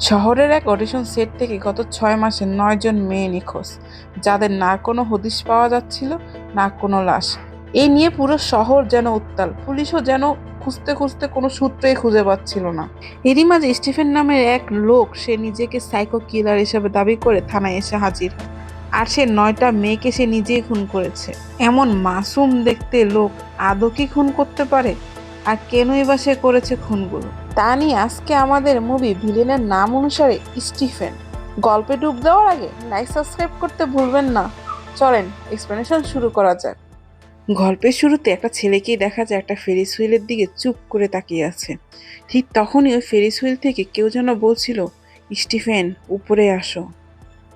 শহরের এক audition set থেকে গত ছয় মাসে নয়জন মেয়ে নিখোঁজ, যাদের না কোনো হদিশ পাওয়া যাচ্ছিল, না কোনো লাশ। এই নিয়ে পুরো শহর যেন উত্তাল, পুলিশও যেন খুঁজতে খুঁজতে কোনো সূত্রই খুঁজে পাচ্ছিল না। এরই মাঝে স্টিফেন নামের এক লোক, সে নিজেকে সাইকো কিলার হিসেবে দাবি করে থানায় এসে হাজির। আর সে নয়টা মেয়েকে সে নিজেই খুন করেছে। এমন মাসুম দেখতে লোক আদৌ কি খুন করতে পারে? আর কেনই বা সে করেছে খুনগুলো? তা নিয়ে আজকে আমাদের মুভি ভিলেনের নাম অনুসারে স্টিফেন। গল্পে ডুব দেওয়ার আগে লাইক সাবস্ক্রাইব করতে ভুলবেন না। চলেন এক্সপ্লেনেশন শুরু করা যাক। গল্পের শুরুতে একটা ছেলেকেই দেখা যায় একটা ফেরিস হুইলের দিকে চুপ করে তাকিয়ে আছে। ঠিক তখনই ওই ফেরিস হুইল থেকে কেউ যেন বলছিল, স্টিফেন, উপরে আসো।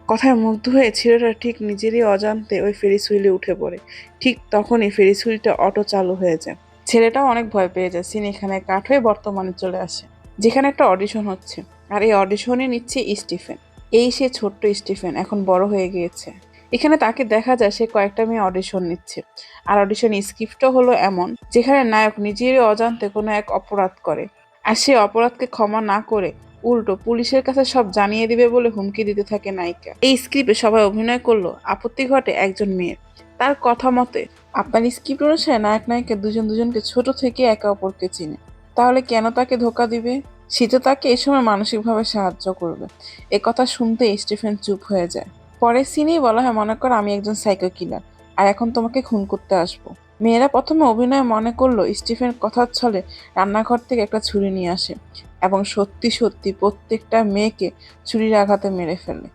কথায় মুগ্ধ হয়ে ছেলেটা ঠিক নিজেরই অজান্তে ওই ফেরিস হুইলে উঠে পড়ে। ঠিক তখনই ফেরিস হুইলটা অটো চালু হয়ে যায়। ছেলেটাও অনেক ভয় পেয়ে যায়। সিন এখানে কাঠ হয়ে বর্তমানে চলে আসে। যেখানে একটা অডিশন হচ্ছে। আর এই অডিশনে নিচ্ছে স্টিফেন। এই সে ছোট্ট স্টিফেন এখন বড় হয়ে গিয়েছে। এখানে তাকে দেখা যায় সে কয়েকটা মেয়ে অডিশন নিচ্ছে। আর অডিশন স্ক্রিপ্টও হলো এমন, যেখানে নায়ক নিজেরই অজান্তে কোনো এক অপরাধ করে। আর সে অপরাধকে ক্ষমা না করে উল্টো পুলিশের কাছে সব জানিয়ে দিবে বলে হুমকি দিতে থাকে নায়িকা। এই স্ক্রিপ্টে সবাই অভিনয় করল। আপত্তি ঘটে একজন মেয়ের। তার কথা মতে আপনার স্ক্রিপ্ট অনুসারে নায়ক নায়িকা দুজন দুজনকে ছোট থেকে একে অপরকে চিনে। তাহলে কেন তাকে ধোকা দিবে? সে তো তাকে এ সময় মানসিকভাবে সাহায্য করবে। এ কথা শুনতে স্টিফেন চুপ হয়ে যায়। পরের সিনেই বলা হয়, মনে কর আমি একজন সাইকো কিলার আর এখন তোমাকে খুন করতে আসব। মেয়েরা প্রথমে অভিনয় মনে করল স্টিফেন কথার ছলে রান্নাঘর থেকে একটা ছুরি নিয়ে আসে এবং সত্যি সত্যি প্রত্যেকটা মেয়েকে ছুরির আঘাতে মেরে ফেলে।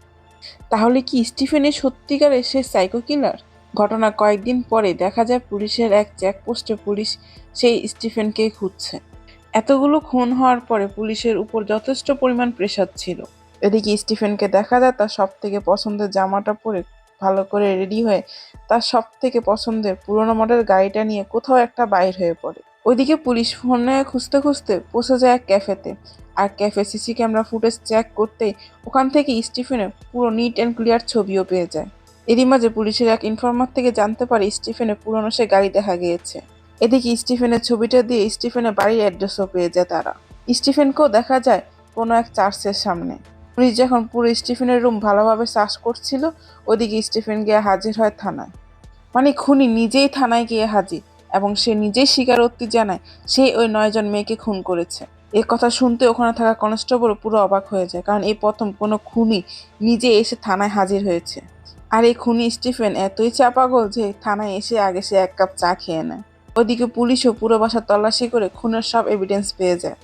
তাহলে কি স্টিফেনের সত্যিকারের সে সাইকো কিলার ঘটনা কয়েকদিন পরে দেখা যায় পুলিশের এক চেকপোস্টে পুলিশ সেই স্টিফেনকে খুঁজছে। এতগুলো খুন হওয়ার পরে পুলিশের উপর যথেষ্ট পরিমাণ প্রেশার ছিল। এদিকে স্টিফেনকে দেখা যায় তার সব থেকে পছন্দের জামাটা পরে ভালো করে রেডি হয়ে তার সব থেকে পছন্দের পুরোনো মডেল গাড়িটা নিয়ে কোথাও একটা বাইর হয়ে পড়ে। ওইদিকে পুলিশ ফোনে খুঁজতে খুঁজতে পৌঁছে যায় এক ক্যাফেতে। আর cafe CC camera footage check করতেই ওখান থেকে স্টিফেনের পুরো নিট অ্যান্ড ক্লিয়ার ছবিও পেয়ে যায়। এরই মাঝে পুলিশের এক ইনফরমার থেকে জানতে পারে স্টিফেনের পুরনো সে গাড়ি দেখা গিয়েছে। এদিকে স্টিফেনের ছবিটা দিয়ে স্টিফেনের বাড়ির অ্যাড্রেসও পেয়ে যায় তারা। স্টিফেনকেও দেখা যায় কোনো এক চার্চের সামনে। পুলিশ যখন পুরো স্টিফেনের রুম ভালোভাবে সার্চ করছিল, ওদিকে স্টিফেন গিয়ে হাজির হয় থানায়। মানে খুনি নিজেই থানায় গিয়ে হাজির এবং সে নিজেই স্বীকারোক্তি জানায় সে ওই নয়জন মেয়েকে খুন করেছে। এ কথা শুনতে ওখানে থাকা কনস্টেবল পুরো অবাক হয়ে যায়, কারণ এই প্রথম কোনো খুনি নিজে এসে থানায় হাজির হয়েছে। আর এই খুনি স্টিফেন, এতই চাপাগল যে থানায় এসে আগে সে এক কাপ চা খেয়ে নেয়। ওদিকে পুলিশও পুরো বাসা তল্লাশি করে খুনের সব এভিডেন্স পেয়ে যায়।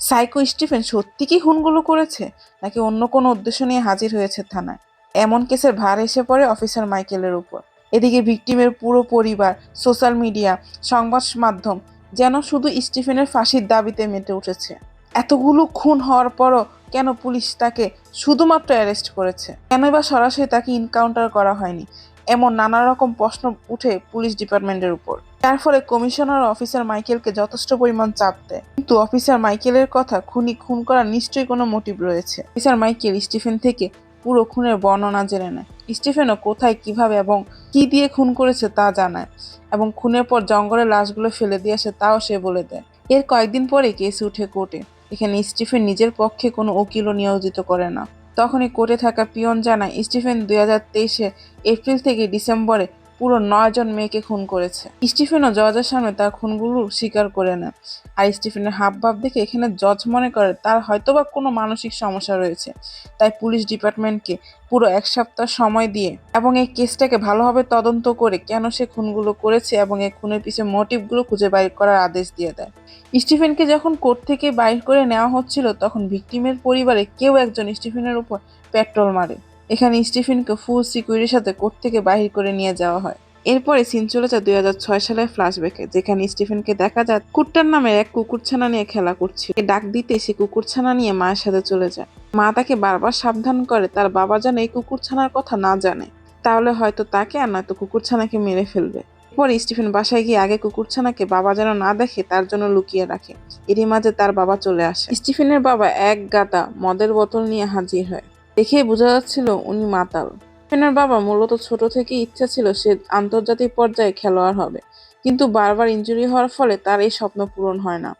সাইকো স্টিফেন সত্যি কি খুনগুলো করেছে? নাকি অন্য কোনো উদ্দেশ্য নিয়ে হাজির হয়েছে থানায়? এমন কেসের ভার এসে পড়ে অফিসার মাইকেলের উপর। এদিকে ভিকটিমের পুরো পরিবার, সোশ্যাল মিডিয়া, সংবাদ মাধ্যম যেন শুধু স্টিফেনের ফাঁসির দাবিতে মেতে উঠেছে। এতগুলো খুন হওয়ার পরও কেন পুলিশ তাকে শুধুমাত্র অ্যারেস্ট করেছে? কেন বা সরাসরি তাকে ইনকাউন্টার করা হয়নি? এমন নানা রকম প্রশ্ন উঠে পুলিশ ডিপার্টমেন্টের উপর। তার ফলে কমিশনার অফিসার মাইকেলকে যথেষ্ট পরিমাণ চাপ দেয়। কিন্তু অফিসার মাইকেলের কথা খুনি খুন করার নিশ্চয়ই কোনো মোটিভ রয়েছে। অফিসার মাইকেল স্টিফেন থেকে পুরো খুনের বর্ণনা জেনে নেয়। স্টিফেনও কোথায়, কীভাবে এবং কি দিয়ে খুন করেছে তা জানায় এবং খুনের পর জঙ্গলে লাশগুলো ফেলে দিয়ে আসে, তাও সে বলে দেয়। এর কয়েকদিন পরে কেস উঠে কোর্টে। এখানে স্টিফেন নিজের পক্ষে কোনো উকিলও নিয়োজিত করে না। তখনই কোর্টে থাকা পিয়ন জানায়, স্টিফেন দুই হাজার তেইশে এপ্রিল থেকে ডিসেম্বরে পুরো নয় জন মেয়েকে খুন করেছে। স্টিফেনও জজের সামনে তার খুনগুলো স্বীকার করে নেয় আর স্টিফেনের হাব ভাব দেখে এখানে জজ মনে করে তার হয়তোবা কোনো মানসিক সমস্যা রয়েছে। তাই পুলিশ ডিপার্টমেন্টকে পুরো এক সপ্তাহ সময় দিয়ে এবং এই কেসটাকে ভালোভাবে তদন্ত করে কেন সে খুনগুলো করেছে এবং এই খুনের পিছনে মোটিভগুলো খুঁজে বাইর করার আদেশ দিয়ে দেয়। স্টিফেনকে যখন কোর্ট থেকে বাইর করে নেওয়া হচ্ছিল, তখন ভিকটিমের পরিবারে কেউ একজন স্টিফেনের উপর পেট্রোল মারে। এখানে স্টিফেনকে ফুল সিকিউরিটির সাথে কোর্ট থেকে বাহির করে নিয়ে যাওয়া হয়। এরপরে সিন চলে যায় দুই হাজার ছয় সালের ফ্ল্যাশব্যাকে যেখানে স্টিফেনকে দেখা যায় কুট্টার নামের এক কুকুরছানা নিয়ে খেলা করছিল। ডাক দিতে সে কুকুরছানা নিয়ে মায়ের সাথে চলে যায়। মা তাকে বারবার সাবধান করে, তার বাবা যেন এই কুকুরছানার কথা না জানে। তাহলে হয়তো তাকে আর নয়তো কুকুরছানাকে মেরে ফেলবে। পরে স্টিফেন বাসায় গিয়ে আগে কুকুরছানাকে বাবা যেন না দেখে, তার জন্য লুকিয়ে রাখে। এরই মাঝে তার বাবা চলে আসে। স্টিফেনের বাবা এক গাদা মদের বোতল নিয়ে হাজির হয়। দেখেই বোঝা যাচ্ছিল উনি মাতাল। ফেনার বাবা, মূলত ছোট থেকেই ইচ্ছা ছিল সে আন্তর্জাতিক পর্যায়ে খেলোয়াড় হবে। কিন্তু বারবার ইঞ্জুরি হওয়ার ফলে তার এই স্বপ্ন পূরণ হয় না।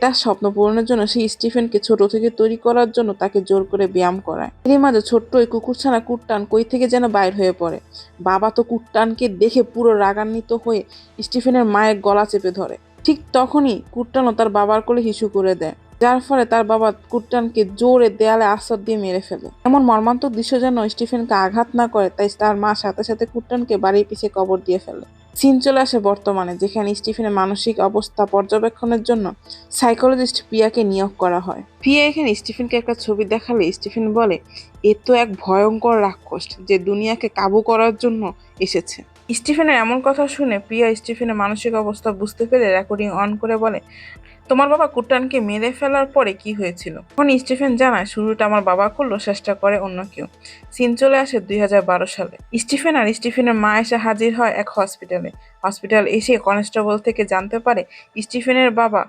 তার স্বপ্ন পূরণের জন্য সে স্টিফেনকে ছোট থেকে তৈরি করার জন্য তাকে জোর করে ব্যায়াম করায়। এরই মাঝে ছোট্ট ওই কুকুরছানা কুট্টান কই থেকে যেন বাইর হয়ে পড়ে। বাবা তো কুট্টানকে দেখে পুরো রাগান্বিত হয়ে স্টিফেনের মায়ের গলা চেপে ধরে। ঠিক তখনই কুট্টানও তার বাবার কোলে হিসু করে দেয়। যার ফলে তার বাবা কুট্টানকে জোরে দেয়ালে আশ্রয় দিয়ে মেরে ফেলে। এমন মর্মান্তক দৃশ্য যেন স্টিফেনকে আঘাত না করে, তাই তার মা সাথে সাথে কুট্টানকে বাড়ির পিছিয়ে কবর দিয়ে ফেলে। সিন চলে আসে বর্তমানে, যেখানে স্টিফেনের মানসিক অবস্থা পর্যবেক্ষণের জন্য সাইকোলজিস্ট পিয়াকে নিয়োগ করা হয়। পিয়া এখানে স্টিফেনকে একটা ছবি দেখালে স্টিফেন বলে, এ তো এক ভয়ঙ্কর রাক্ষস যে দুনিয়াকে কাবু করার জন্য এসেছে। স্টিফেনের এমন কথা শুনে প্রিয়া স্টিফেনের মানসিক অবস্থা বুঝতে পেরে রেকর্ডিং অন করে বলে তোমার বাবা কুট্টানকে মেরে ফেলার পরে কি হয়েছিল? তখন স্টিফেন জানায়, শুরুটা আমার বাবা করল চেষ্টা করে অন্য কেউ। সিন চলে আসে দুই হাজার বারো সালে। স্টিফেন আর স্টিফেনের মা এসে হাজির হয় এক হসপিটালে হসপিটাল এসে কনস্টেবল থেকে জানতে পারে, স্টিফেনের বাবা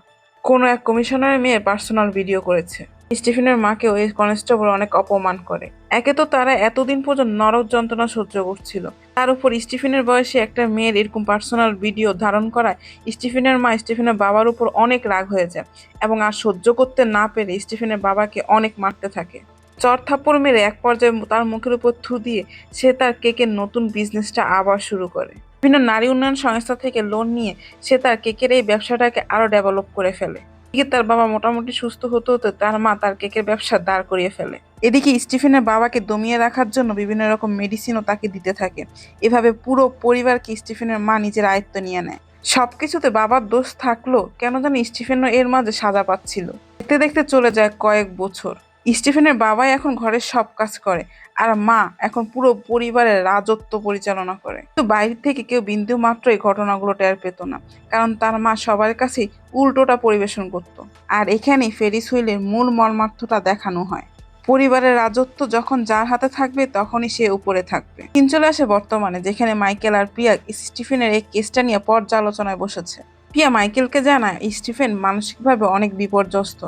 কোনো এক কমিশনারের মেয়ের পার্সোনাল ভিডিও করেছে। স্টিফেনের মাকে ওই কনস্টেবল অনেক অপমান করে। একে তো তারা এতদিন পর্যন্ত নরক যন্ত্রণা সহ্য করছিল। তার উপর স্টিফেনের বয়সে একটা মেয়ের এরকম পার্সোনাল ভিডিও ধারণ করায় স্টিফেনের মা স্টিফেনের বাবার উপর অনেক রাগ হয়ে যায় এবং আর সহ্য করতে না পেরে স্টিফেনের বাবাকে অনেক মারতে থাকে। চর থাপ্পড় মেরে এক পর্যায়ে তার মুখের উপর থু দিয়ে সে তার কেকের নতুন বিজনেসটা আবার শুরু করে। বিভিন্ন নারী উন্নয়ন সংস্থা থেকে লোন নিয়ে সে তার কেকের এই ব্যবসাটাকে আরও ডেভেলপ করে ফেলে। এদিকে তার বাবা মোটামুটি সুস্থ হতে হতে তার মা তার কেকের ব্যবসা দাঁড় করিয়ে ফেলে। এদিকে স্টিফেনের বাবাকে দমিয়ে রাখার জন্য বিভিন্ন রকম মেডিসিনও তাকে দিতে থাকে। এভাবে পুরো পরিবারকে স্টিফেনের মা নিজের আয়ত্ত নিয়ে নেয়। সব কিছুতে বাবার দোষ থাকল কেন জানি স্টিফেনও এর মাঝে সাজা পাচ্ছিল। দেখতে দেখতে চলে যায় কয়েক বছর। স্টিফেনের বাবাই এখন ঘরের সব কাজ করে, আর মা এখন পুরো পরিবারের রাজত্ব পরিচালনা করে। কিন্তু বাইরে থেকে কেউ বিন্দু মাত্র এই ঘটনাগুলো টের পেত না, কারণ তার মা সবার কাছেই উল্টোটা পরিবেশন করত। আর এখানে ফেরিস হুইলের মূল মর্মার্থটা দেখানো হয়। পরিবারের রাজত্ব যখন যার হাতে থাকবে, তখনই সে উপরে থাকবে। দিন চলে আসে বর্তমানে, যেখানে মাইকেল আর প্রিয়া স্টিফেনের এই কেসটা নিয়ে পর্যালোচনায় বসেছে। প্রিয়া মাইকেলকে জানায়, স্টিফেন মানসিকভাবে অনেক বিপর্যস্ত।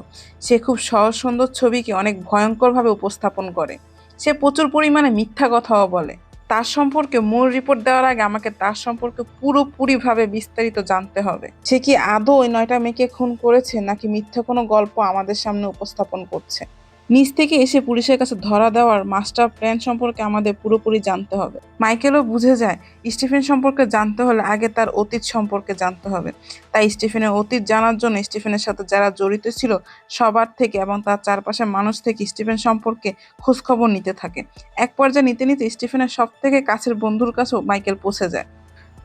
সে খুব সহজ সুন্দর ছবিকে অনেক ভয়ঙ্করভাবে উপস্থাপন করে। সে প্রচুর পরিমাণে মিথ্যা কথাও বলে। তার সম্পর্কে মূল রিপোর্ট দেওয়ার আগে আমাকে তার সম্পর্কে পুরোপুরিভাবে বিস্তারিত জানতে হবে। সে কি আদৌ ওই নয়টা মেয়েকে খুন করেছে, নাকি মিথ্যা কোনো গল্প আমাদের সামনে উপস্থাপন করছে? নিজ থেকে এসে পুলিশের কাছে ধরা দেওয়ার মাস্টার প্ল্যান সম্পর্কে আমাদের পুরোপুরি জানতে হবে। মাইকেলও বুঝে যায়, স্টিফেন সম্পর্কে জানতে হলে আগে তার অতীত সম্পর্কে জানতে হবে। তাই স্টিফেনের অতীত জানার জন্য স্টিফেনের সাথে যারা জড়িত ছিল সবার থেকে এবং তার চারপাশের মানুষ থেকে স্টিফেন সম্পর্কে খোঁজখবর নিতে থাকে। এক পর্যায়ে নিতে নিতে স্টিফেনের সব থেকে কাছের বন্ধুর কাছেও মাইকেল পৌঁছে যায়।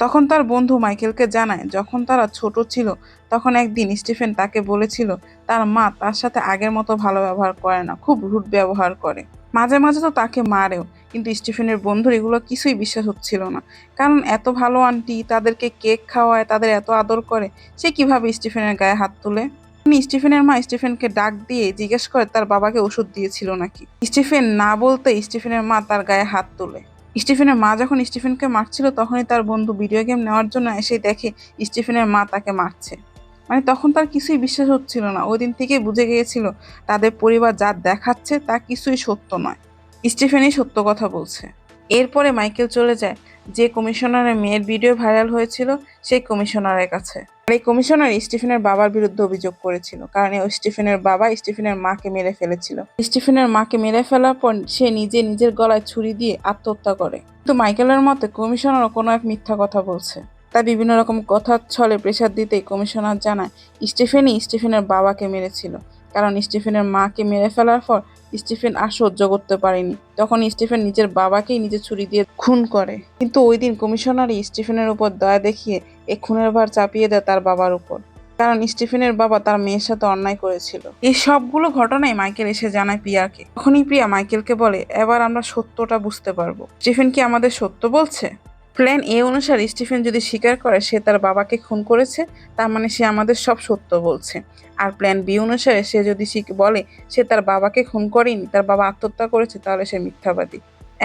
তখন তার বন্ধু মাইকেলকে জানায়, যখন তারা ছোট ছিল, তখন একদিন স্টিফেন তাকে বলেছিল, তার মা তার সাথে আগের মতো ভালো ব্যবহার করে না, খুব রুট ব্যবহার করে। মাঝে মাঝে তো তাকে মারেও, কিন্তু স্টিফেনের বন্ধুর এগুলো কিছুই বিশ্বাস হচ্ছিল না। কারণ এত ভালো আন্টি, তাদেরকে কেক খাওয়ায়, তাদের এত আদর করে, সে কীভাবে স্টিফেনের গায়ে হাত তুলে? স্টিফেনের মা স্টিফেনকে ডাক দিয়ে জিজ্ঞেস করে, তার বাবাকে ওষুধ দিয়েছিল নাকি? স্টিফেন না বলতে স্টিফেনের মা তার গায়ে হাত তোলে। স্টিফেনের মা যখন স্টিফেনকে মারছিল, তখনই তার বন্ধু ভিডিও গেম নেওয়ার জন্য এসে দেখে স্টিফেনের মা তাকে মারছে। মানে তখন তার কিছুই বিশ্বাস হচ্ছিল না। ওই দিন থেকেই বুঝে গিয়েছিল তাদের পরিবার যা দেখাচ্ছে তা কিছুই সত্য নয়। স্টিফেনই সত্য কথা বলছে। এরপরে মাইকেল চলে যায়। যে কমিশনারের মেয়ের ভিডিও ভাইরাল হয়েছিল, সেই কমিশনারের কাছে। এই কমিশনার স্টিফেনের বাবার বিরুদ্ধে অভিযোগ করেছিল, কারণ ওই স্টিফেনের বাবা স্টিফেনের মাকে মেরে ফেলেছিল। স্টিফেনের মাকে মেরে ফেলার পর সে নিজে নিজের গলায় ছুরি দিয়ে আত্মহত্যা করে। কিন্তু মাইকেলের মতে কমিশনারও কোনো এক মিথ্যা কথা বলছে। তাই বিভিন্ন রকম কথার ছলে প্রেশার দিতেই কমিশনার জানায়, স্টিফেনই স্টিফেনের বাবাকে মেরেছিল। কারণ স্টিফেনের মাকে মেরে ফেলার পর স্টিফেন আর সহ্য করতে পারেনি। তখন স্টিফেন নিজের বাবাকেই নিজে ছুরি দিয়ে খুন করে। কিন্তু ওই দিন কমিশনারই স্টিফেনের উপর দয়া দেখিয়ে এই খুনের ভার চাপিয়ে দেয় তার বাবার উপর। কারণ স্টিফেনের বাবা তার মেয়ের সাথে অন্যায় করেছিল। এই সবগুলো ঘটনায় মাইকেল এসে জানায় প্রিয়াকে। তখনই প্রিয়া মাইকেলকে বলে, এবার আমরা সত্যটা বুঝতে পারব। স্টিফেন কি আমাদের সত্য বলছে? প্ল্যান এ অনুসারে স্টিফেন যদি স্বীকার করে সে তার বাবাকে খুন করেছে, তার মানে সে আমাদের সব সত্য বলছে। আর প্ল্যান বি অনুসারে সে যদি বলে সে তার বাবাকে খুন করেনি, তার বাবা আত্মহত্যা করেছে, তাহলে সে মিথ্যাবাদী।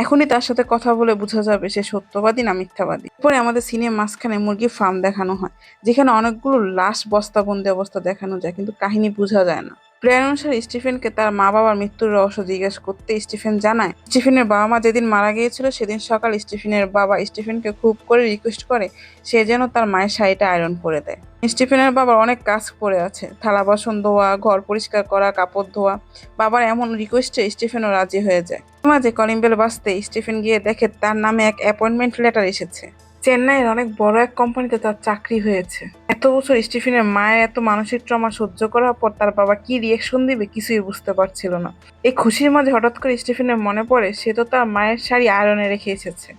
এখনই তার সাথে কথা বলে বোঝা যাবে সে সত্যবাদী না মিথ্যাবাদী। পরে আমাদের সিনেমার মাঝখানে মুরগির ফার্ম দেখানো হয়, যেখানে অনেকগুলো লাশ বস্তাবন্দি অবস্থা দেখানো যায়, কিন্তু কাহিনী বোঝা যায় না। প্ল্যান অনুসারে স্টিফেনকে তার মা বাবার মৃত্যুর রহস্য জিজ্ঞেস করতে স্টিফেন জানায়। স্টিফেনের বাবা মা যেদিন মারা গিয়েছিল, সেদিন সকাল স্টিফেনের বাবা স্টিফেনকে খুব করে রিকোয়েস্ট করে, সে যেন তার মায়ের শাড়িটা আয়রন করে দেয়। স্টিফেনের বাবার অনেক কাজ পড়ে আছে। থালা, বাসন ধোয়া, ঘর পরিষ্কার করা, কাপড় ধোয়া, বাবার এমন রিকোয়েস্টে স্টিফেনও রাজি হয়ে যায়। মাঝে কলিং বেল বাজতে স্টিফেন গিয়ে দেখে তার নামে এক অ্যাপয়েন্টমেন্ট লেটার এসেছে। চেন্নাইয়ের অনেক বড় এক কোম্পানিতে তার চাকরি হয়েছে। এত বছর স্টিফেনের মায়ের এত মানসিক ট্রমা সহ্য করার পর তার বাবা কি রিয়েকশন দিবে কিছুই বুঝতে পারছিল না। এই খুশির মাঝে হঠাৎ করে স্টিফেনের মনে পড়ে, সে তো তার মায়ের শাড়ি আয়রনে রেখে এসেছে।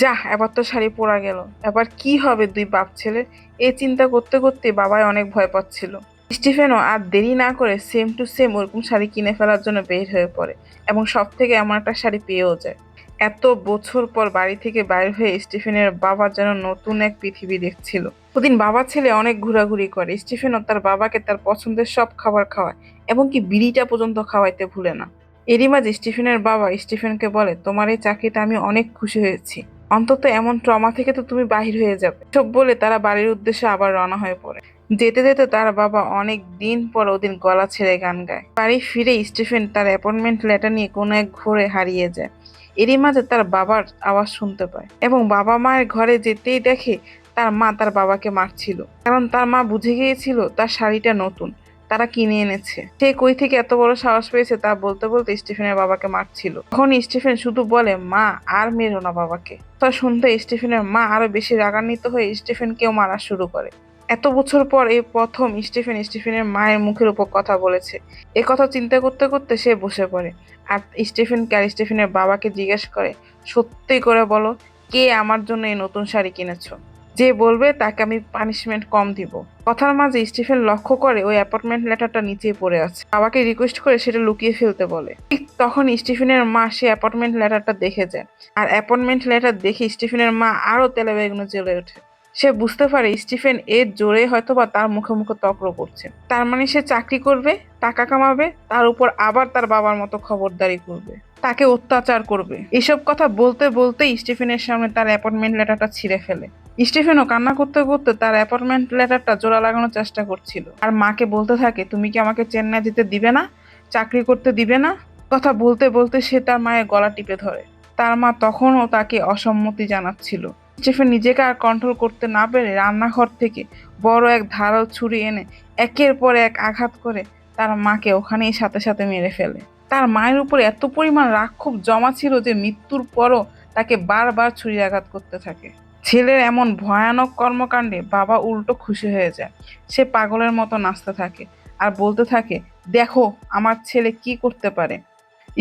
যা, এবার তো শাড়ি পরা গেল। এবার কি হবে দুই বাপ ছেলে? এই চিন্তা করতে করতে বাবাই অনেক ভয় পাচ্ছিল। স্টিফেনও আর দেরি না করে সেম টু সেম ওরকম শাড়ি কিনে ফেলার জন্য বের হয়ে পড়ে এবং সব থেকে এমন একটা শাড়ি পেয়েও যায়। এত বছর পর বাড়ি থেকে বাইর হয়ে স্টিফেনের বাবা যেন নতুন এক পৃথিবী দেখছিল। ওদিন বাবা ছেলে অনেক ঘোরাঘুরি করে। স্টিফেনও তার বাবাকে তার পছন্দের সব খাবার খাওয়ায় এবং কি বিড়িটা পর্যন্ত খাওয়াইতে ভুলে না। এরই মাঝে স্টিফেনের বাবা স্টিফেনকে বলে, তোমার এই চাকরিতে আমি অনেক খুশি হয়েছি। অন্তত এমন ট্রমা থেকে তো তুমি বাহির হয়ে যাবে। সব বলে তারা বাড়ির উদ্দেশ্যে আবার রওনা হয়ে পড়ে। যেতে যেতে তার বাবা অনেক দিন পর ওদিন গলা ছেড়ে গান গায়। বাড়ি ফিরে স্টিফেন তার অ্যাপয়েন্টমেন্ট লেটার নিয়ে কোনো এক ঘোরে হারিয়ে যায়। এরই মাঝে তার বাবার আওয়াজ শুনতে পায় এবং বাবা মায়ের ঘরে যেতেই দেখে তার মা তার বাবাকে মারছিল। কারণ তার মা বুঝে গিয়েছিল তার শাড়িটা নতুন, তারা কিনে এনেছে। সে কই থেকে এত বড় সাহস পেয়েছে তা বলতে বলতে স্টিফেনের বাবাকে মারছিল। তখন স্টিফেন শুধু বলে, মা, আর মেরো না বাবাকে। তা শুনতে স্টিফেনের মা আরও বেশি রাগান্বিত হয়ে স্টিফেনকেও মারা শুরু করে। এত বছর পর এই প্রথম স্টিফেন স্টিফেনের মায়ের মুখের উপর কথা বলেছে। এ কথা চিন্তা করতে করতে সে বসে পড়ে। আর স্টিফেনকে আর স্টিফেনের বাবাকে জিজ্ঞেস করে, সত্যি করে বলো, কে আমার জন্য এই নতুন শাড়ি কিনেছো? যে বলবে, তাকে আমি পানিশমেন্ট কম দিব। কথার মাঝে স্টিফেন লক্ষ্য করে ওই অ্যাপার্টমেন্ট লেটারটা নিচে পড়ে আছে। বাবাকে রিকোয়েস্ট করে সেটা লুকিয়ে ফেলতে বলে। ঠিক তখন স্টিফেনের মা সে অ্যাপার্টমেন্ট লেটারটা দেখে যায়। আর অ্যাপয়েন্টমেন্ট লেটার দেখে স্টিফেনের মা আরও তেলে বেগুনে জ্বলে ওঠে। সে বুঝতে পারে স্টিফেন এর জোরে হয়তো বা তার মুখে মুখে তক্র করছে। তার মানে সে চাকরি করবে, টাকা কামাবে, তার উপর আবার তার বাবার মতো খবরদারি করবে। তাকে অত্যাচার করবে। এসব কথা বলতে বলতেই স্টিফেনের সামনে তার অ্যাপয়েন্টমেন্ট লেটারটা ছিঁড়ে ফেলে। স্টিফেনও কান্না করতে করতে তার অ্যাপয়েন্টমেন্ট লেটারটা জোড়া লাগানোর চেষ্টা করছিল। আর মাকে বলতে থাকে, তুমি কি আমাকে চেন্নাই যেতে দিবে না? চাকরি করতে দিবে না? কথা বলতে বলতে সে তার মায়ের গলা টিপে ধরে। তার মা তখনও তাকে অসম্মতি জানাচ্ছিল। স্টিফেন নিজেকে আর কন্ট্রোল করতে না পেরে রান্নাঘর থেকে বড় এক ধারাল ছুরি এনে একের পর এক আঘাত করে তার মাকে ওখানেই সাথে সাথে মেরে ফেলে। তার মায়ের উপরে এত পরিমাণ রাগ খুব জমা ছিল যে মৃত্যুর পরও তাকে বারবার ছুরি আঘাত করতে থাকে। ছেলের এমন ভয়ানক কর্মকাণ্ডে বাবা উল্টো খুশি হয়ে যায়। সে পাগলের মতো নাচতে থাকে আর বলতে থাকে, দেখো, আমার ছেলে কি করতে পারে।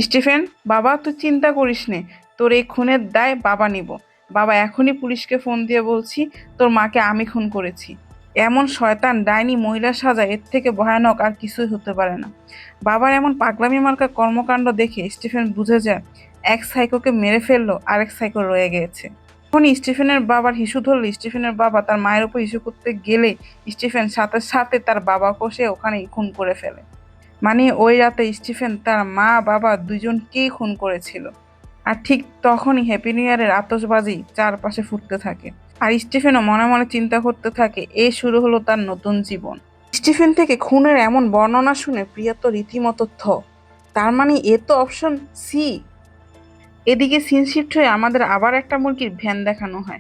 স্টিফেন, বাবা, তুই চিন্তা করিস নে। তোর এই খুনের দায় বাবা নিব। বাবা, এখনই পুলিশকে ফোন দিয়ে বলছি, তোর মাকে আমি খুন করেছি। এমন শয়তান, ডাইনি, মহিলা সাজা, এর থেকে ভয়ানক আর কিছুই হতে পারে না। বাবার এমন পাগলামি মার্কা কর্মকাণ্ড দেখে স্টিফেন বুঝে যায়, এক সাইকোকে মেরে ফেলল, আরেক সাইকো রয়ে গিয়েছে তখন স্টিফেনের বাবার হিসু ধরলে, স্টিফেনের বাবা তার মায়ের উপর হিসু করতে গেলে স্টিফেন সাথে সাথে তার বাবা সে ওখানে খুন করে ফেলে। মানে ওই রাতে স্টিফেন তার মা, বাবা দুজনকেই খুন করেছিল। আর ঠিক তখনই হ্যাপি নিউ ইয়ারের আতশবাজি চারপাশে ফুটতে থাকে। আর স্টিফেনও মনে মনে চিন্তা করতে থাকে, এ শুরু হলো তার নতুন জীবন। স্টিফেন থেকে খুনের এমন বর্ণনা শুনে প্রিয়া তো রীতিমতো থ। তার মানে এ তো অপশন সি এদিকে সিন শিফট হয়ে আমাদের আবার একটা মুরগির ভ্যান দেখানো হয়।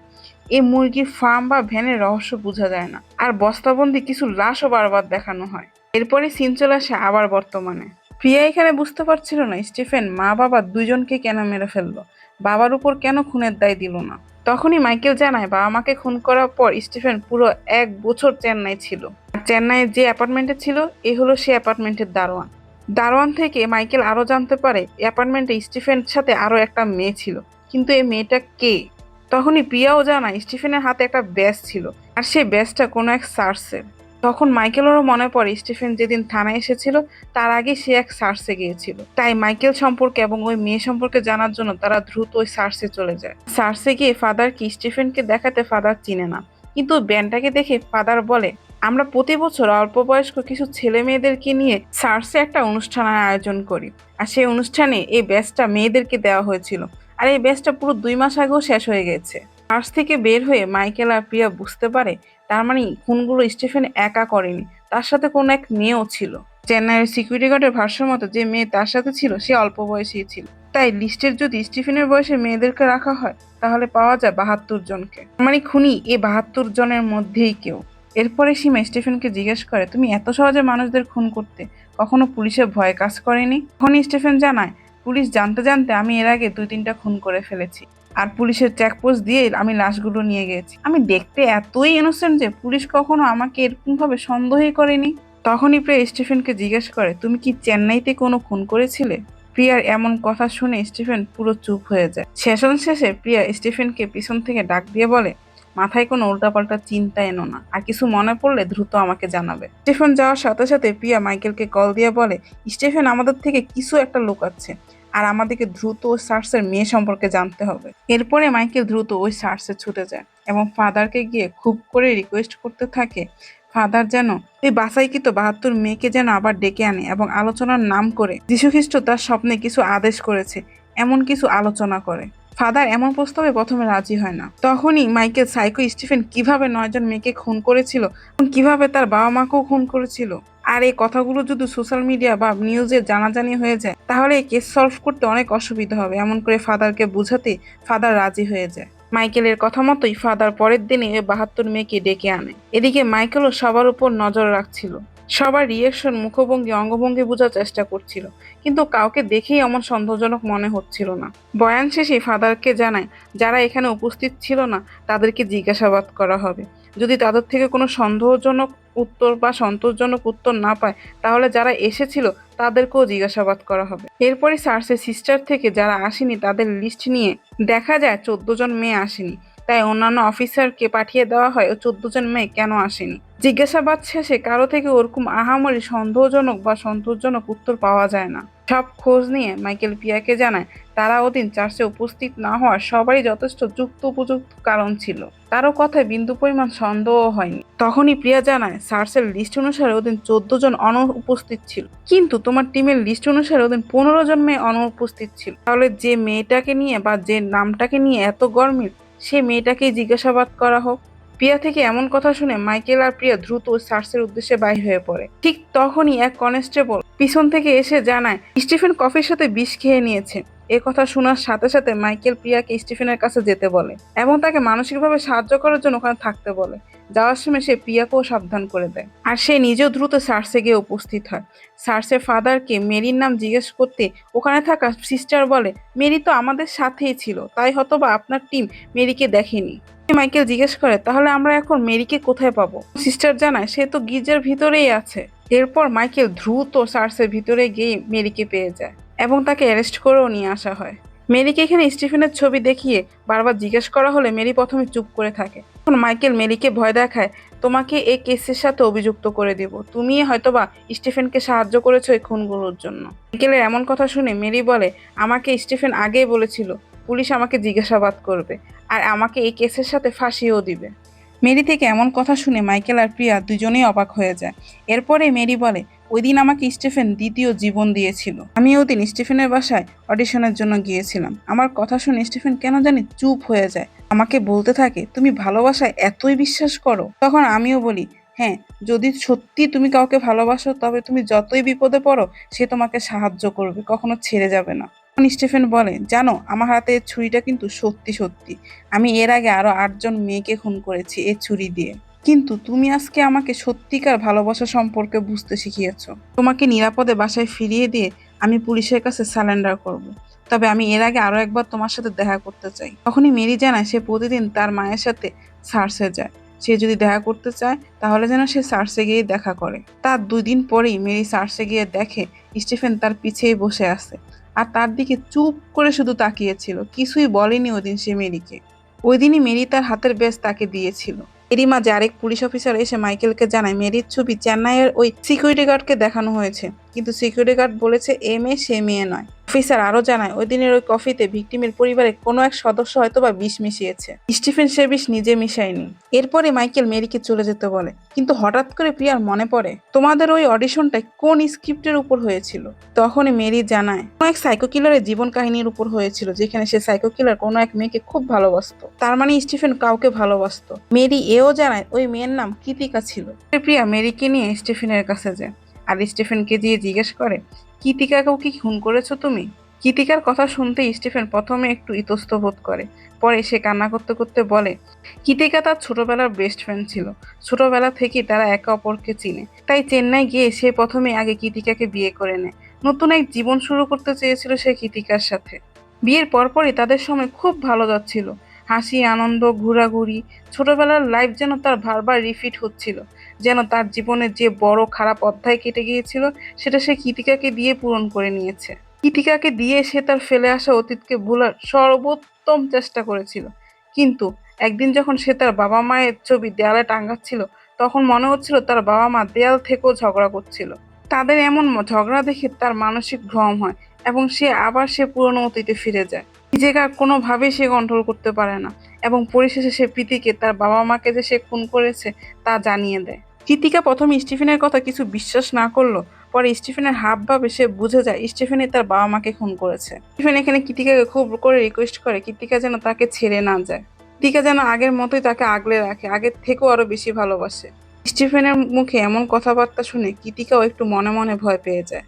এই মুরগির ফার্ম বা ভ্যানের রহস্য বোঝা যায় না। আর বস্তাবন্দি কিছু লাশও বারবার দেখানো হয়। এরপরে সিন চলে আসে আবার বর্তমানে। প্রিয়া এখানে বুঝতে পারছিল না, স্টিফেন, মা, বাবা দুজনকে কেন মেরে ফেলল? বাবার উপর কেন খুনের দায় দিল না? তখনই মাইকেল জানায়, বাবা মাকে খুন করার পর স্টিফেন পুরো এক বছর চেন্নাই ছিল। চেন্নাইয়ের যে অ্যাপার্টমেন্টে ছিল, এ হলো সে অ্যাপার্টমেন্টের দারোয়ান। দারোয়ান থেকে মাইকেল আরও জানতে পারে, অ্যাপার্টমেন্টে স্টিফেনের সাথে আরও একটা মেয়ে ছিল। কিন্তু এই মেয়েটা কে? তখনই প্রিয়াও জানায়, স্টিফেনের হাতে একটা ব্যাস ছিল। আর সেই ব্যাসটা কোনো এক সার্সের। তখন মাইকেলেরও মনে পড়ে স্টিফেন যেদিন থানায় এসেছিল, তার আগে সে এক সার্সে গিয়েছিল। তাই মাইকেল সম্পর্কে এবং ওই মেয়ে সম্পর্কে জানার জন্য তারা দ্রুত ওই সার্সে চলে যায়। সার্সে গিয়ে ফাদার কি স্টিফেনকে দেখাতে ফাদার চিনে না। কিন্তু ব্যান্ডটাকে দেখে ফাদার বলে, আমরা প্রতি বছর অল্প বয়স্ক কিছু ছেলে মেয়েদেরকে নিয়ে সার্সে একটা অনুষ্ঠানের আয়োজন করি। আর সেই অনুষ্ঠানে এই ব্যাচটা মেয়েদেরকে দেওয়া হয়েছিল। আর এই ব্যাচটা পুরো দুই মাস আগেও শেষ হয়ে গেছে। সার্স থেকে বের হয়ে মাইকেল আর প্রিয়া বুঝতে পারে তার মানে খুনগুলো স্টিফেন একা করেনি। তার সাথে কোনো এক মেয়েও ছিল। চেন্নাইয়ের সিকিউরিটি গার্ডের ভাষ্য মতো, যে মেয়ে তার সাথে ছিল, সে অল্প বয়সী ছিল। তাই লিস্টের যদি স্টিফেনের বয়সে মেয়েদেরকে রাখা হয়, তাহলে পাওয়া যায় বাহাত্তর জনকে। মানে খুনি এ বাহাত্তর জনের মধ্যেই কেউ। এরপরে সীমা স্টিফেনকে জিজ্ঞেস করে, তুমি এত সহজে মানুষদের খুন করতে কখনো পুলিশের ভয় কাজ করেনি? তখনই স্টিফেন জানায়, পুলিশ জানতে জানতে আমি এর আগে দুই তিনটা খুন করে ফেলেছি। আর পুলিশের চেকপোস্ট দিয়ে আমি লাশগুলো নিয়ে গেছি। আমি দেখতে এতই ইনোসেন্ট যে পুলিশ কখনো আমাকে এরকম ভাবে সন্দেহই করেনি। তখনই প্রিয়া স্টিফেনকে জিজ্ঞেস করে, তুমি কি চেন্নাইতে কোনো খুন করেছিলে? প্রিয়ার এমন কথা শুনে স্টিফেন পুরো চুপ হয়ে যায়। সেশন শেষে প্রিয়া স্টিফেনকে পিছন থেকে ডাক দিয়ে বলে, মাথায় কোনো উল্টাপাল্টা চিন্তা এনো না, আর কিছু মনে পড়লে দ্রুত আমাকে জানাবে। স্টিফেন যাওয়ার সাথে সাথে প্রিয়া মাইকেলকে কল দিয়ে বলে, স্টিফেন আমাদের থেকে কিছু একটা লুকাচ্ছে। আর আমাদেরকে দ্রুত ওই সার্সের মেয়ে সম্পর্কে জানতে হবে। এরপরে মাইকেল দ্রুত ওই সার্সে ছুটে যায় এবং ফাদারকে গিয়ে খুব করে রিকোয়েস্ট করতে থাকে, ফাদার যেন ওই বাসাইকৃত বাহাত্তর মেয়েকে যেন আবার ডেকে আনে এবং আলোচনার নাম করে যীশুখ্রিস্ট তার স্বপ্নে কিছু আদেশ করেছে, এমন কিছু আলোচনা করে। ফাদার এমন প্রস্তাবে প্রথমে রাজি হয় না। তখনই মাইকেল সাইকো স্টিফেন কীভাবে নয়জন মেয়েকে খুন করেছিল এবং কীভাবে তার বাবা মাকেও খুন করেছিল? আর এই কথাগুলো যদি সোশ্যাল মিডিয়া বা নিউজে জানাজানি হয়ে যায়, তাহলে এই কেস সলভ করতে অনেক অসুবিধা হবে, এমন করে ফাদারকে বোঝাতে ফাদার রাজি হয়ে যায়। মাইকেলের কথা মতোই ফাদার পরের দিনে বাহাত্তর মেয়েকে ডেকে আনে। এদিকে মাইকেলও সবার উপর নজর রাখছিল। সবার রিয়েকশন মুখভঙ্গি, অঙ্গভঙ্গি বোঝার চেষ্টা করছিল। কিন্তু কাউকে দেখেই এমন সন্দেহজনক মনে হচ্ছিল না। বয়ান শেষে ফাদারকে জানায়, যারা এখানে উপস্থিত ছিল না, তাদেরকে জিজ্ঞাসাবাদ করা হবে। যদি তাদের থেকে কোনো সন্দেহজনক উত্তর বা সন্তোষজনক উত্তর না পায়, তাহলে যারা এসেছিল, তাদেরকেও জিজ্ঞাসাবাদ করা হবে। এরপরে সার্সের সিস্টার থেকে যারা আসেনি, তাদের লিস্ট নিয়ে দেখা যায়, চোদ্দ জন মেয়ে আসেনি। তাই অন্যান্য অফিসারকে পাঠিয়ে দেওয়া হয় ও চোদ্দ জন মেয়ে কেন আসেনি? জিজ্ঞাসাবাদ শেষে কারও থেকে ওরকম আহামরি সন্দেহজনক বা সন্তোষজনক উত্তর পাওয়া যায় না। সব খোঁজ নিয়ে মাইকেল পিয়াকে জানায়, তারা ওদিন চার্চে উপস্থিত না হওয়ার সবারই যথেষ্ট যুক্ত উপযুক্ত কারণ ছিল। কারও কথায় বিন্দু পরিমাণ সন্দেহ হয়নি। তখনই প্রিয়া জানায় সার্চের লিস্ট অনুসারে ওদিন চোদ্দ জন অনুপস্থিত ছিল। কিন্তু তোমার টিমের লিস্ট অনুসারে ওদিন পনেরো জন মেয়ে অনুপস্থিত ছিল। তাহলে যে মেয়েটাকে নিয়ে বা যে নামটাকে নিয়ে এত গরমিল সে মেয়েটাকেই জিজ্ঞাসাবাদ করা হোক। প্রিয়া থেকে এমন কথা শুনে মাইকেল আর প্রিয়া দ্রুত সার্সের উদ্দেশ্যে বাহির হয়ে পড়ে। ঠিক তখনই এক কনস্টেবল পিছন থেকে এসে জানায়, স্টিফেন কফির সাথে বিষ খেয়ে নিয়েছে। এ কথা শোনার সাথে সাথে মাইকেল প্রিয়াকে স্টিফেনের কাছে যেতে বলে এবং তাকে মানসিকভাবে সাহায্য করার জন্য ওখানে থাকতে বলে। যাওয়ার সময় সে প্রিয়াকেও সাবধান করে দেয়। আর সে নিজেও দ্রুত সার্সে গিয়ে উপস্থিত হয়। সার্সের ফাদারকে মেরির নাম জিজ্ঞেস করতে ওখানে থাকা সিস্টার বলে, মেরি তো আমাদের সাথেই ছিল, তাই হয়তোবা আপনার টিম মেরিকে দেখেনি। মাইকেল জিজ্ঞেস করে, তাহলে আমরা এখন মেরিকে কোথায় পাবো? সিস্টার জানায়, সে তো গির্জার ভিতরেই আছে। এরপর মাইকেল দ্রুত সার্সের ভিতরে গিয়ে মেরিকে পেয়ে যায়। এবং তাকে অ্যারেস্ট করেও নিয়ে আসা হয়। মেরিকে এখানে স্টিফেনের ছবি দেখিয়ে বারবার জিজ্ঞেস করা হলে মেরি প্রথমে চুপ করে থাকে। তখন মাইকেল মেরিকে ভয় দেখায়, তোমাকে এই কেসের সাথে অভিযুক্ত করে দিব। তুমি হয়তোবা স্টিফেনকে সাহায্য করেছ এই খুনগুলোর জন্য। মাইকেলের এমন কথা শুনে মেরি বলে, আমাকে স্টিফেন আগেই বলেছিল, পুলিশ আমাকে জিজ্ঞাসাবাদ করবে আর আমাকে এই কেসের সাথে ফাঁসিও দিবে। মেরি থেকে এমন কথা শুনে মাইকেল আর প্রিয়া দুজনেই অবাক হয়ে যায়। এরপরে মেরি বলে ওই দিন আমাকে স্টিফেন দ্বিতীয় জীবন দিয়েছিল। আমি ওই দিন স্টিফেনের বাসায় অডিশনের জন্য গিয়েছিলাম। আমার কথা শুনে স্টিফেন কেন জানি চুপ হয়ে যায়। আমাকে বলতে থাকে, তুমি ভালোবাসায় এতই বিশ্বাস করো? তখন আমিও বলি হ্যাঁ যদি সত্যি তুমি কাউকে ভালোবাসো, তবে তুমি যতই বিপদে পড়ো, সে তোমাকে সাহায্য করবে, কখনো ছেড়ে যাবে না। তখন স্টিফেন বলে, জানো, আমার হাতে ছুরিটা কিন্তু সত্যি সত্যি। আমি এর আগে আরও আটজন মেয়েকে খুন করেছি এই ছুরি দিয়ে। কিন্তু তুমি আজকে আমাকে সত্যিকার ভালোবাসা সম্পর্কে বুঝতে শিখিয়েছ। তোমাকে নিরাপদে বাসায় ফিরিয়ে দিয়ে আমি পুলিশের কাছে স্যালেন্ডার করব। তবে আমি এর আগে আরও একবার তোমার সাথে দেখা করতে চাই। তখনই মেরি জানায় সে প্রতিদিন তার মায়ের সাথে সার্সে যায়। সে যদি দেখা করতে চায়, তাহলে যেন সে সার্সে গিয়ে দেখা করে। তার দুই দিন পরেই মেরি সার্সে গিয়ে দেখে স্টিফেন তার পিছেই বসে আছে। আর তার দিকে চুপ করে শুধু তাকিয়েছিল কিছুই বলেনি ওই দিন সে মেরিকে। ওই দিনই মেরি তার হাতের বেশ তাকে দিয়েছিল। এরই মাঝে আরেক পুলিশ অফিসার এসে মাইকেলকে জানায়, মেরির ছবি চেন্নাইয়ের ওই সিকিউরিটি গার্ডকে দেখানো হয়েছে। কিন্তু সিকিউরিটি গার্ড বলেছে এ মেয়ে সে মেয়ে নয়। অফিসার আরও জানায়, ওই দিনের ওই কফিতে ভিকটিমের পরিবারের কোনো এক সদস্য হয়তো বা বিষ মিশিয়েছে। স্টিফেন সে বিষ নিজে মিশায়নি। এরপরে মাইকেল মেরিকে চলে যেতে বলে। কিন্তু হঠাৎ করে প্রিয়ার মনে পড়ে, তোমাদের ওই অডিশনটা কোন স্ক্রিপ্টের উপর হয়েছিল? তখনই মেরি জানায়, কোনো এক সাইকো কিলারের জীবন কাহিনীর উপর হয়েছিল, যেখানে সে সাইকো কিলার কোনো এক মেয়েকে খুব ভালোবাসতো। তার মানে স্টিফেন কাউকে ভালোবাসতো। মেরি এও জানায়, ওই মেয়ের নাম কৃতিকা ছিল। প্রিয়া মেরিকে নিয়ে স্টিফেনের কাছে যায়। আর স্টিফেনকে দিয়ে জিজ্ঞেস করে কৃতিকাকেও কি খুন করেছ তুমি? কৃতিকার কথা শুনতেই স্টিফেন প্রথমে একটু ইতস্ত বোধ করে, পরে সে কান্না করতে করতে বলে, কৃতিকা তার ছোটবেলার বেস্ট ফ্রেন্ড ছিল। ছোটবেলা থেকেই তারা একে অপরকে চিনে। তাই চেন্নাই গিয়ে সে প্রথমে আগে কৃতিকাকে বিয়ে করে নেয়। নতুন এক জীবন শুরু করতে চেয়েছিল সে কৃতিকার সাথে। বিয়ের পরপরই তাদের সময় খুব ভালো যাচ্ছিল। হাসি, আনন্দ, ঘোরাঘুরি, ছোটবেলার লাইফ যেন তার বারবার রিফিট হচ্ছিল। যেন তার জীবনের যে বড় খারাপ অধ্যায় কেটে গিয়েছিল, সেটা সে কৃতিকাকে দিয়ে পূরণ করে নিয়েছে। কৃতিকাকে দিয়ে সে তার ফেলে আসা অতীতকে ভোলার সর্বোত্তম চেষ্টা করেছিল। কিন্তু একদিন যখন সে তার বাবা মায়ের ছবি দেয়ালে টাঙ্গাচ্ছিল তখন মনে হচ্ছিল তার বাবা মা দেয়াল থেকেও ঝগড়া করছিল। তাদের এমন ঝগড়া দেখে তার মানসিক ভ্রম হয় এবং সে আবার সে পুরনো অতীতে ফিরে যায়। নিজেকে আর কোনোভাবেই সে কন্ট্রোল করতে পারে না। এবং পরিশেষে সে প্রীতিকে, তার বাবা মাকে যে সে খুন করেছে, তা জানিয়ে দেয়। কৃতিকা প্রথমে স্টিফেনের কথা কিছু বিশ্বাস না করল, পরে স্টিফেনের হাব ভাবে সে বুঝে যায় স্টিফেনই তার বাবা মাকে খুন করেছে। স্টিফেন এখানে কৃতিকাকে খুব করে রিকোয়েস্ট করে কৃতিকা যেন তাকে ছেড়ে না যায়। কৃতিকা যেন আগের মতোই তাকে আগলে রাখে আগের থেকেও আরও বেশি ভালোবাসে। স্টিফেনের মুখে এমন কথাবার্তা শুনে কৃতিকাও একটু মনে মনে ভয় পেয়ে যায়।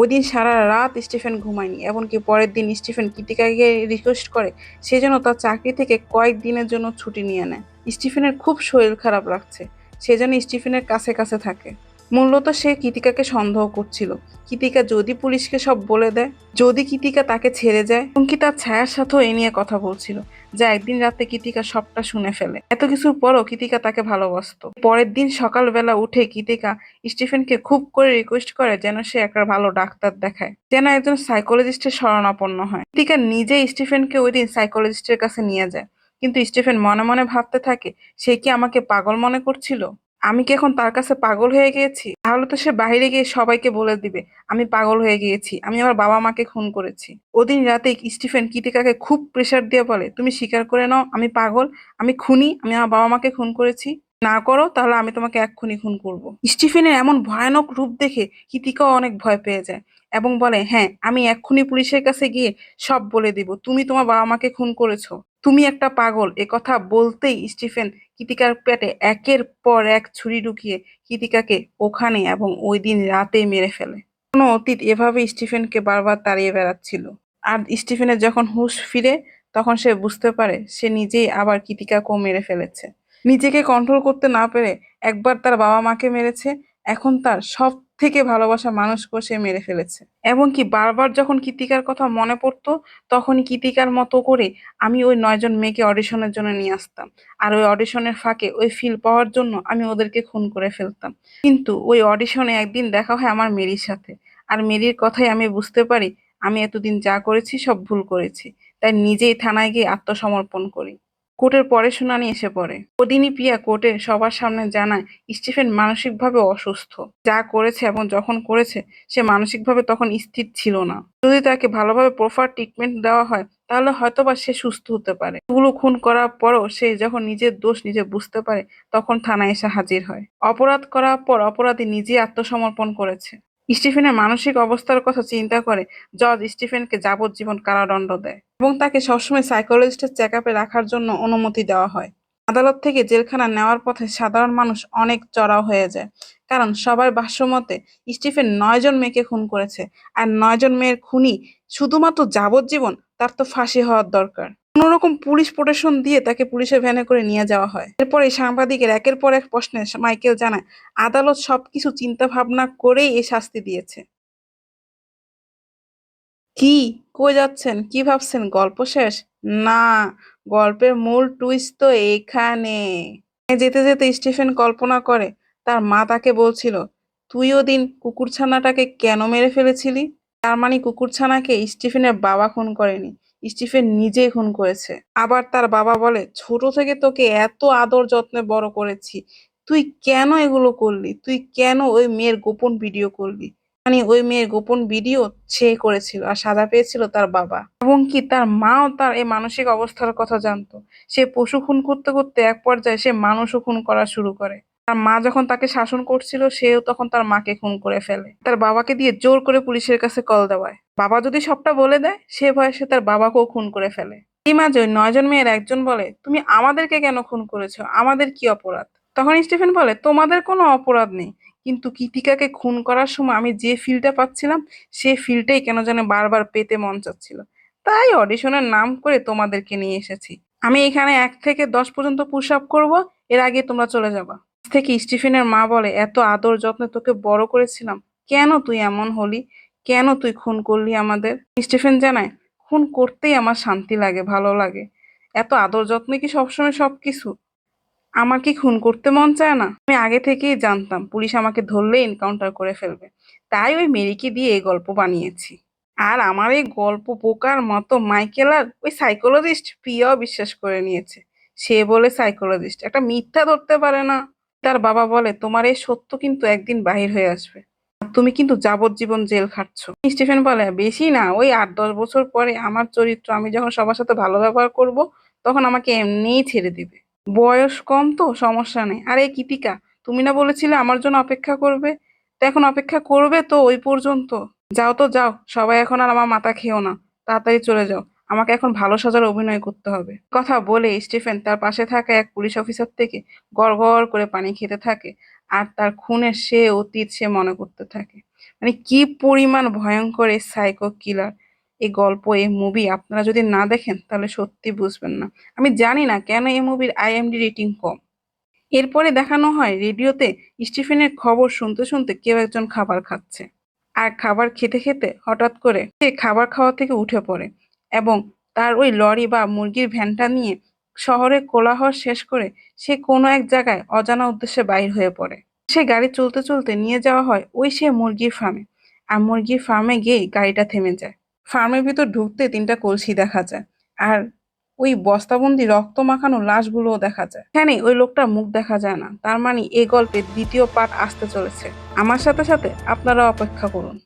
ওই দিন সারা রাত স্টিফেন ঘুমায়নি, এমনকি পরের দিন স্টিফেন কৃতিকাকে রিকোয়েস্ট করে, সে যেন তার চাকরি থেকে কয়েক দিনের জন্য ছুটি নিয়ে নেয়। স্টিফেনের খুব শরীর খারাপ লাগছে, সে যেন স্টিফেনের কাছে কাছে থাকে। মূলত সে কৃতিকাকে সন্দেহ করছিল। কৃতিকা যদি পুলিশকে সব বলে দেয়, যদি কৃতিকা তাকে ছেড়ে যায় এমনকি তার ছায়ার সাথেও এ নিয়ে কথা বলছিল যা একদিন রাতে কৃতিকা সবটা শুনে ফেলে। এত কিছুর পরও কৃতিকা তাকে ভালোবাসতো। পরের দিন সকালবেলা উঠে কৃতিকা স্টিফেনকে খুব করে রিকোয়েস্ট করে যেন সে একটা ভালো ডাক্তার দেখায়, যেন একজন সাইকোলজিস্টের শরণাপন্ন হয়। কৃতিকা নিজেই স্টিফেনকে ওই দিন সাইকোলজিস্টের কাছে নিয়ে যায়, কিন্তু স্টিফেন মনে মনে ভাবতে থাকে, সে কি আমাকে পাগল মনে করছিল? আমি কি এখন তার কাছে পাগল হয়ে গিয়েছি? তাহলে তো সে বাহিরে গিয়ে সবাইকে বলে দিবে, আমি পাগল হয়ে গিয়েছি, আমি আমার বাবা মাকে খুন করেছি। ওদিন রাতে স্টিফেন কৃতিকাকে খুব প্রেশার দিয়ে বলে, তুমি স্বীকার করে নাও, আমি পাগল, আমি খুনি, আমি আমার বাবা মাকে খুন করেছি। না করো, তাহলে আমি তোমাকে এক্ষুনি খুন করব। স্টিফেনের এমন ভয়ানক রূপ দেখে কৃতিকাও অনেক ভয় পেয়ে যায়। এবং বলে হ্যাঁ আমি এক্ষুনি পুলিশের কাছে গিয়ে সব বলে দিব। তুমি তোমার বাবা মাকে খুন করেছ। তুমি একটা পাগল। এ কথা বলতেই স্টিফেন কৃতিকার পেটে একের পর এক ছুরি ঢুকিয়ে কৃতিকাকে ওখানে এবং ওই দিন রাতে মেরে ফেলে। কোনো অতীত এভাবে স্টিফেনকে বারবার তাড়িয়ে বেড়াচ্ছিল। আর স্টিফেনের যখন হুশ ফিরে, তখন সে বুঝতে পারে সে নিজেই আবার কৃতিকাকেও মেরে ফেলেছে। নিজেকে কন্ট্রোল করতে না পেরে একবার তার বাবা মাকে মেরেছে। এখন তার সব থেকে ভালোবাসা মানুষকেও সে মেরে ফেলেছে। এমনকি বারবার যখন কৃতিকার কথা মনে পড়তো, তখনই কৃতিকার মতো করে আমি ওই নয়জন মেয়েকে অডিশনের জন্য নিয়ে আসতাম। আর ওই অডিশনের ফাঁকে ওই ফিল পাওয়ার জন্য আমি ওদেরকে খুন করে ফেলতাম। কিন্তু ওই অডিশনে একদিন দেখা হয় আমার মেরির সাথে। আর মেরির কথাই আমি বুঝতে পারি, আমি এতদিন যা করেছি সব ভুল করেছি। তাই নিজেই থানায় গিয়ে আত্মসমর্পণ করি। কোর্টের পরে শুনানি এসে পড়ে। ওদিনই পিয়া কোর্টে সবার সামনে জানায়, স্টিফেন মানসিকভাবে অসুস্থ। যা করেছে এবং যখন করেছে, সে মানসিকভাবে তখন স্থির ছিল না। যদি তাকে ভালোভাবে প্রপার ট্রিটমেন্ট দেওয়া হয়, তাহলে হয়তোবা সে সুস্থ হতে পারে। এগুলো খুন করার পরও সে যখন নিজের দোষ নিজে বুঝতে পারে, তখন থানায় এসে হাজির হয়। অপরাধ করার পর অপরাধী নিজে আত্মসমর্পণ করেছে। স্টিফেনের মানসিক অবস্থার কথা চিন্তা করে জজ স্টিফেনকে যাবজ্জীবন কারাদণ্ড দেয় এবং তাকে সবসময় সাইকোলজিস্টের চেক রাখার জন্য অনুমতি দেওয়া হয়। আদালত থেকে জেলখানা নেওয়ার পথে সাধারণ মানুষ অনেক চড়াও হয়ে যায়, কারণ সবার ভাষ্যমতে স্টিফেন নয়জন মেয়েকে খুন করেছে, আর নয়জন মেয়ের খুনি শুধুমাত্র যাবজ্জীবন তার তো ফাঁসি হওয়ার দরকার। কোনোরকম পুলিশ প্রোটেকশন দিয়ে তাকে পুলিশের ভ্যানে করে নিয়ে যাওয়া হয়। এরপরে সাংবাদিকের একের পর এক প্রশ্নে মাইকেল জানায়, আদালত সবকিছু চিন্তা ভাবনা করেই এই শাস্তি দিয়েছে। কি? কই যাচ্ছেন? কি ভাবছেন? গল্প শেষ? না, গল্পের মূল টুইস্ট তো এখানে যেতে যেতে স্টিফেন কল্পনা করে, তার মা তাকে বলছিল, তুই ওদিন কুকুরছানাটাকে কেন মেরে ফেলেছিলি? তার মানে কুকুরছানাকে স্টিফেনের বাবা খুন করেনি। স্টিফেন নিজেই খুন করেছে। আবার তার বাবা বলে, ছোট থেকে তোকে এত আদর যত্নে বড় করেছি। তুই কেন এগুলো করলি? তুই কেন ওই মেয়ের গোপন ভিডিও করলি? মানে ওই মেয়ের গোপন ভিডিও সে করেছিল আর সাজা পেয়েছিল তার বাবা। এবং কি তার মাও তার এই মানসিক অবস্থার কথা জানতো। সে পশু খুন করতে করতে এক পর্যায়ে সে মানুষও খুন করা শুরু করে। তার মা যখন তাকে শাসন করছিল, সেও তখন তার মাকে খুন করে ফেলে। তার বাবাকে দিয়ে জোর করে পুলিশের কাছে কল দেওয়ায়। বাবা যদি সবটা বলে দেয়, সে ভয়ে সে তার বাবাকেও খুন করে ফেলে। ওই নয়জন মেয়ের একজন বলে, তুমি আমাদেরকে কেন খুন করেছ? আমাদের কি অপরাধ? তখন স্টিফেন বলে, তোমাদের কোনো অপরাধ নেই। কিন্তু কৃতিকাকে খুন করার সময় আমি যে ফিলটা পাচ্ছিলাম, সে ফিলটাই কেন যেন বারবার পেতে মন চাচ্ছিল। তাই অডিশনের নাম করে তোমাদেরকে নিয়ে এসেছি। আমি এখানে এক থেকে দশ পর্যন্ত পুশ আপ করব। এর আগে তোমরা চলে যাবা। থেকে স্টিফেনের মা বলে, এত আদর যত্নে তোকে বড় করেছিলাম। কেন তুই এমন হলি? কেন তুই খুন করলি আমাদের? স্টিফেন জানায়, খুন করতেই আমার শান্তি লাগে, ভালো লাগে। এত আদর যত্নে কি সবসময় সবকিছু? আমার কি খুন করতে মন চায় না? আমি আগে থেকেই জানতাম, পুলিশ আমাকে ধরলে এনকাউন্টার করে ফেলবে। তাই ওই মেরিকে দিয়ে এই গল্প বানিয়েছি। আর আমার এই গল্প বোকার মতো মাইকেল আর ওই সাইকোলজিস্ট প্রিয়াও বিশ্বাস করে নিয়েছে। সে বলে সাইকোলজিস্ট একটা মিথ্যা ধরতে পারে না। তার বাবা বলে, তোমার এই সত্য কিন্তু একদিন বাহির হয়ে আসবে। তুমি কিন্তু যাবজ্জীবন জেল খাটছ। স্টিফেন বলে, বেশি না, ওই আট দশ বছর পরে আমার চরিত্র আমি যখন সবার সাথে ভালো ব্যবহার করব, তখন আমাকে এমনিই ছেড়ে দিবে। বয়স কম তো, সমস্যা নেই। আরে কৃতিকা, তুমি না বলেছিলে আমার জন্য অপেক্ষা করবে? তো এখন অপেক্ষা করবে তো ওই পর্যন্ত? যাও তো, যাও, সবাই এখন আর আমার মাথা খেও না। তাড়াতাড়ি চলে যাও। আমাকে এখন ভালো সাজার অভিনয় করতে হবে। কথা বলে স্টিফেন তার পাশে থাকা এক পুলিশ অফিসার থেকে গড় করে পানি খেতে থাকে আর তার খুনের সে অতীত সে মনে করতে থাকে। মানে কি পরিমাণ ভয়ঙ্কর এই সাইকো কিলার এই গল্প, এই মুভি আপনারা যদি না দেখেন তাহলে সত্যি বুঝবেন না। আমি জানি না কেন এই মুভির আইএমডি রেটিং কম। এরপরে দেখানো হয় রেডিওতে স্টিফেনের খবর শুনতে শুনতে কেউ একজন খাবার খাচ্ছে। আর খাবার খেতে খেতে হঠাৎ করে সে খাবার খাওয়া থেকে উঠে পড়ে। এবং তার ওই লরি বা মুরগির ভ্যানটা নিয়ে শহরে কোলাহল শেষ করে সে কোনো এক জায়গায় অজানা উদ্দেশ্যে বাইর হয়ে পড়ে। সে গাড়ি চলতে চলতে নিয়ে যাওয়া হয় ওই সে মুরগির ফার্মে আর মুরগির ফার্মে গিয়ে গাড়িটা থেমে যায়। ফার্মের ভিতর ঢুকতে তিনটা কলসি দেখা যায় আর ওই বস্তাবন্দি রক্ত মাখানো লাশগুলোও দেখা যায়। এখানে ওই লোকটার মুখ দেখা যায় না। তার মানে এই গল্পের দ্বিতীয় পার্ট আসতে চলেছে। আমার সাথে সাথে আপনারা অপেক্ষা করুন।